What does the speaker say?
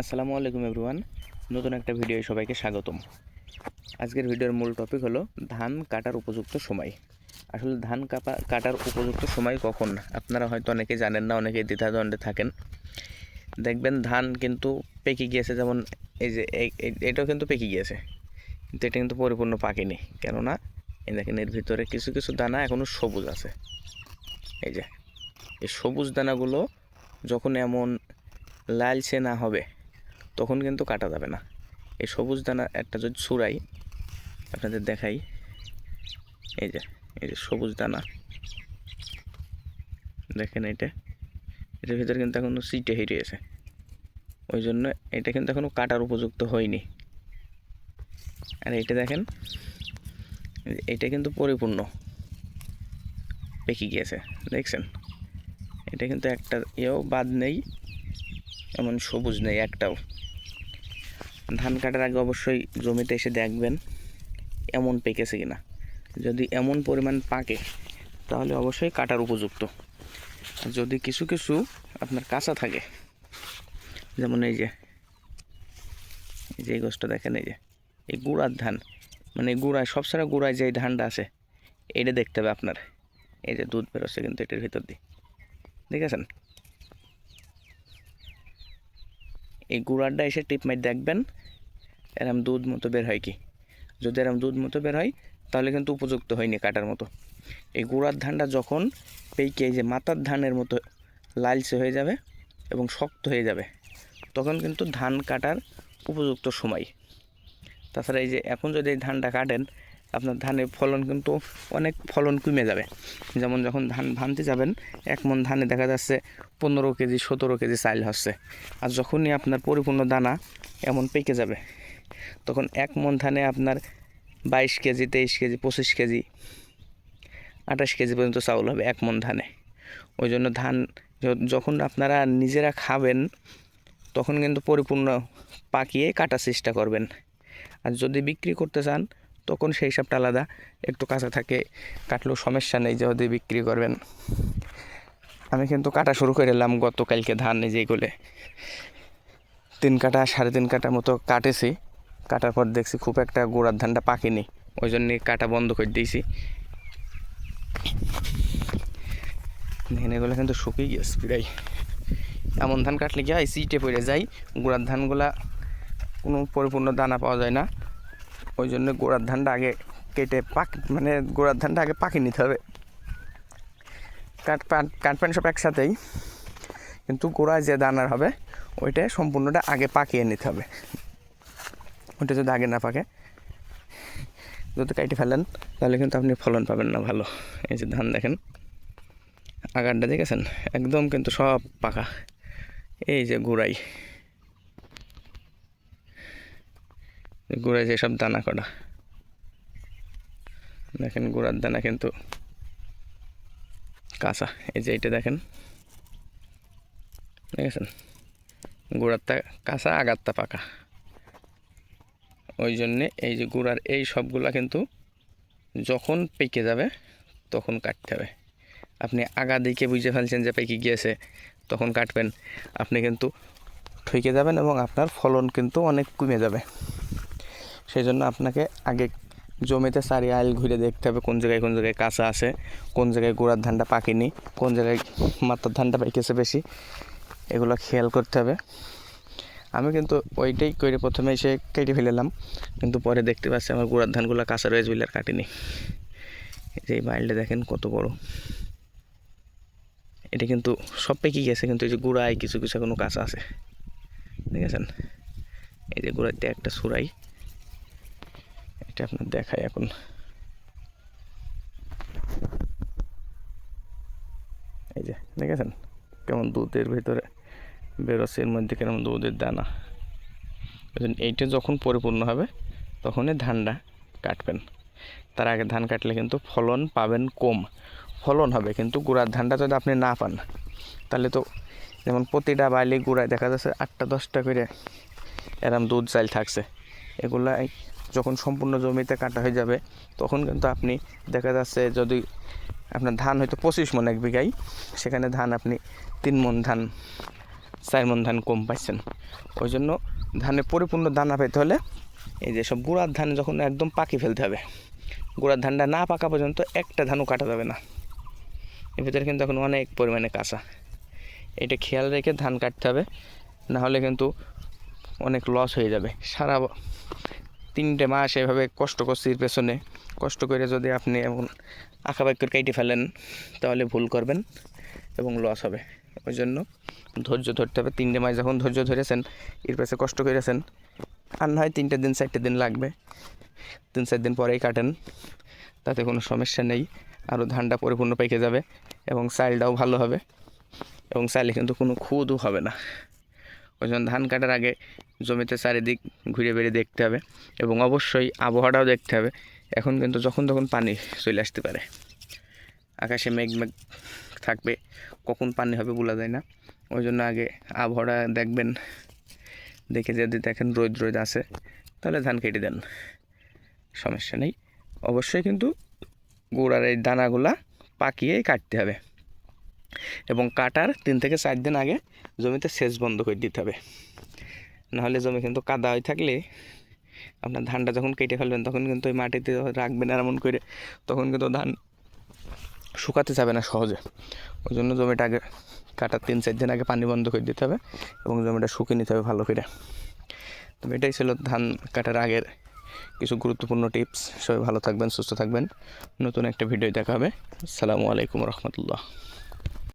আসসালামু আলাইকুম এভরিওয়ান নতুন একটা ভিডিও সবাইকে স্বাগতম। আজকের ভিডিওর মূল টপিক হলো ধান কাটার উপযুক্ত সময়। আসলে ধান কাপা, কাটার উপযুক্ত সময় কখন? আপনারা হয়তো অনেকে জানেন না অনেকে দ্বিধাদ্বন্দ্বে থাকেন। দেখবেন ধান কিন্তু পেকে গিয়েছে, যেমন এই যে এটাও কিন্তু পেকে গিয়েছে, কিন্তু এটা কিন্তু পরিপূর্ণ পাকেনি। কেননা, এই দেখেন এর ভিতরে কিছু কিছু দানা এখনও সবুজ আছে। এই যে, এই সবুজ দানাগুলো যখন এমন লালচে না হবে তখন কিন্তু কাটা যাবে না। এই সবুজ দানা একটা যদি ছুরাই আপনাদের দেখাই। এই যে এই যে সবুজ দানা। দেখেন এটা। এটার ভিতরে কিন্তু এখনও সিটে হেরিয়েছে ওই জন্য এটা কিন্তু এখনও কাটার উপযুক্ত হয়নি। আর এটা দেখেন, এটা কিন্তু পরিপূর্ণ পেকে গিয়েছে। দেখছেন? এটা কিন্তু একটা এও বাদ নেই। এমন সবুজ নেই একটাও। ধান কাটার আগে অবশ্যই জমিতে এসে দেখবেন এমন পেকেছে কিনা। যদি এমন পরিমাণ পাকে, তাহলে অবশ্যই কাটার উপযুক্ত। যদি কিছু কিছু আপনার কাঁচা থাকে, যেমন এই যে এই যে গোষ্ঠটা দেখেন, এই যে, এই গুড়ার ধান মানে গুড়ায় সবসময় গুড়ায় যে ধানটা আছে, এটা দেখতে হবে আপনার। এই যে দুধ বেরোচ্ছে কিন্তু এটার ভিতর দিয়ে। দেখেছেন? এই গুড়ারটা এসে টিপ মাইট দেখবেন, এরম দুধ মতো বের হয় কি? যদি এরম দুধ মতো বের হয়, তাহলে কিন্তু উপযুক্ত হয়নি কাটার মতো। এই গুড়ার ধানটা যখন পেকে যে মাথার ধানের মতো লালচে হয়ে যাবে এবং শক্ত হয়ে যাবে, তখন কিন্তু ধান কাটার উপযুক্ত সময়। তাছাড়া এই যে এখন যদি এই ধানটা কাটেন আপনার ধানের ফলন কিন্তু অনেক ফলন কমে যাবে। যেমন যখন ধান ভানতে যাবেন, এক মন ধানে দেখা যাচ্ছে পনেরো কেজি, সতেরো কেজি চাইল হচ্ছে। আর যখনই আপনার পরিপূর্ণ দানা এমন পেকে যাবে, তখন এক মন ধানে আপনার বাইশ কেজি, তেইশ কেজি, পঁচিশ কেজি, আঠাশ কেজি পর্যন্ত চাউল হবে এক মন ধানে। ওই জন্য ধান যখন আপনারা নিজেরা খাবেন, তখন কিন্তু পরিপূর্ণ পাকিয়ে কাটার চেষ্টা করবেন। আর যদি বিক্রি করতে চান তখন সেই হিসাবটা আলাদা। একটু কাঁচা থাকে, কাটলেও সমস্যা নেই যে যদি বিক্রি করবেন। আমি কিন্তু কাটা শুরু করে এলাম গতকালকে ধান যেগুলো তিন কাটা, সাড়ে তিন কাটা মতো কাটেছি। কাটার পর দেখছি খুব একটা গোড়ার ধানটা পাকেনি, ওই জন্য কাটা বন্ধ করে দিয়েছি। এগুলো কিন্তু শুকিয়ে গেছে প্রায়। এমন ধান কাটলে কি হয়? সিটে পড়ে যায়। গোড়ার ধানগুলা কোনো পরিপূর্ণ দানা পাওয়া যায় না। ওই জন্য গোড়ার ধানটা আগে কেটে পাক মানে গোড়ার ধানটা আগে পাকিয়ে নিতে হবে। কাট পান কাট প্যান্ট সব একসাথেই, কিন্তু গোড়ায় যে দানার হবে, ওইটা সম্পূর্ণটা আগে পাকিয়ে নিতে হবে। ওইটা যদি আগে না পাকে, যদি কাইটে ফেলেন, তাহলে কিন্তু আপনি ফলন পাবেন না ভালো। এই যে ধান দেখেন, আগারটা দেখেছেন? একদম কিন্তু সব পাকা। এই যে গোড়াই। গোড়ায় যেসব দানা কটা। দেখেন গোড়ার দানা কিন্তু কাঁচা। এই যে এইটা দেখেন। দেখেছেন? গোড়ারটা কাঁচা, আগারটা পাকা। ওই জন্যে এই যে গুড়ার এই সবগুলা কিন্তু যখন পেকে যাবে, তখন কাটতে হবে। আপনি আগা দিকে বুঝে ফেলছেন যে পেকে গিয়েছে, তখন কাটবেন। আপনি কিন্তু ঠকে যাবেন এবং আপনার ফলন কিন্তু অনেক কমে যাবে। সেই জন্য আপনাকে আগে জমিতে চারি আইল ঘুরে দেখতে হবে কোন জায়গায় কোন জায়গায় কাঁচা আছে, কোন জায়গায় গোড়ার ধানটা পাকেনি, কোন জায়গায় মাথার ধানটা পেকেছে বেশি, এগুলো খেয়াল করতে হবে। আমি কিন্তু ওইটাই করে প্রথমে এসে কেটে ফেলেলাম, কিন্তু পরে দেখতে পাচ্ছি আমার গোড়ার ধানগুলো কাঁচা রয়েছে বলে আর কাটিনি। এই বাইলটা দেখেন কত বড়। এটা কিন্তু সব পেকে গেছে, কিন্তু এই যে গুড়ায় কিছু কিছু এখনও কাঁচা আছে। ঠিক দেখেছেন? এই যে গোড়াতে একটা সুরাই। এটা আপনার দেখায় এখন। এই যে, দেখেছেন? কেমন দুধের ভিতরে বেরোচ্ছে, এর মধ্যে কেমন দুধের দানা। এইটা যখন পরিপূর্ণ হবে, তখনই ধানটা কাটবেন। তার আগে ধান কাটলে কিন্তু ফলন পাবেন কম। ফলন হবে, কিন্তু গুড়ার ধানটা যদি আপনি না পান, তাহলে তো যেমন প্রতিটা বাইলে গুড়ায় দেখা যাচ্ছে আটটা দশটা করে এরম দুধ চাল থাকছে। এগুলাই যখন সম্পূর্ণ জমিতে কাটা হয়ে যাবে, তখন কিন্তু আপনি দেখা যাচ্ছে যদি আপনার ধান হয়তো পঁচিশ মন এক বিঘাই সেখানে ধান আপনি তিন মন ধান, চার মন ধান কম পাইছেন। ওই জন্য ধানে পরিপূর্ণ দানা পেতে হলে এই যে সব গুঁড়ার ধান যখন একদম পাকি ফেলতে হবে, গুঁড়ার ধানটা না পাকা পর্যন্ত একটা ধানও কাটা যাবে না। এর ভিতরে কিন্তু এখন অনেক পরিমাণে কাঁচা। এটা খেয়াল রেখে ধান কাটতে হবে, না হলে কিন্তু অনেক লস হয়ে যাবে। সারা তিনটে মাস এভাবে কষ্ট করছির পেছনে। কষ্ট করে যদি আপনি এমন আঁকা বাক্যর কেটে ফেলেন, তাহলে ভুল করবেন এবং লস হবে। ওই জন্য ধৈর্য ধরতে হবে। তিনটে মাস যখন ধৈর্য ধরেছেন, এর পাশে কষ্ট করেছেন আর না হয় তিনটে দিন, চারটে দিন লাগবে। তিন, চার দিন পরেই কাটেন। তাতে কোনো সমস্যা নেই। আরও ধানটা পরিপূর্ণ পেকে যাবে এবং চালটাও ভালো হবে এবং চাইলে কিন্তু কোনো খুদও হবে না। ওই জন্য ধান কাটার আগে জমিতে চারিদিক ঘুরে বেড়ে দেখতে হবে এবং অবশ্যই আবহাওয়াটাও দেখতে হবে। এখন কিন্তু যখন তখন পানি চলে আসতে পারে। আকাশে মেঘ মেঘ থাকবে, কখন পানি হবে বলা যায় না। ওই জন্য আগে আবহাওয়া দেখবেন। দেখে যদি দেখেন রোদ রোদ আছে, তাহলে ধান কেটে দেন। সমস্যা নেই। অবশ্যই কিন্তু গোড়ার এই দানাগুলা পাকিয়েই কাটতে হবে। এবং কাটার তিন থেকে চার দিন আগে জমিতে সেচ বন্ধ করে দিতে হবে। নাহলে জমি কিন্তু কাদা হয়ে থাকলে আপনার ধানটা যখন কেটে ফেলবেন, তখন কিন্তু ওই মাটিতে রাখবেন আর এমন করে তখন কিন্তু ধান শুকাতে যাবে না সহজে। ওই জন্য জমিটা আগে কাটার তিন চার দিন আগে পানি বন্ধ করে দিতে হবে এবং জমিটা শুকিয়ে নিতে হবে ভালো করে। তো এটাই ছিল ধান কাটার আগের কিছু গুরুত্বপূর্ণ টিপস। সবাই ভালো থাকবেন, সুস্থ থাকবেন। নতুন একটা ভিডিও দেখা হবে। আসসালামু আলাইকুম রহমতুল্লাহ।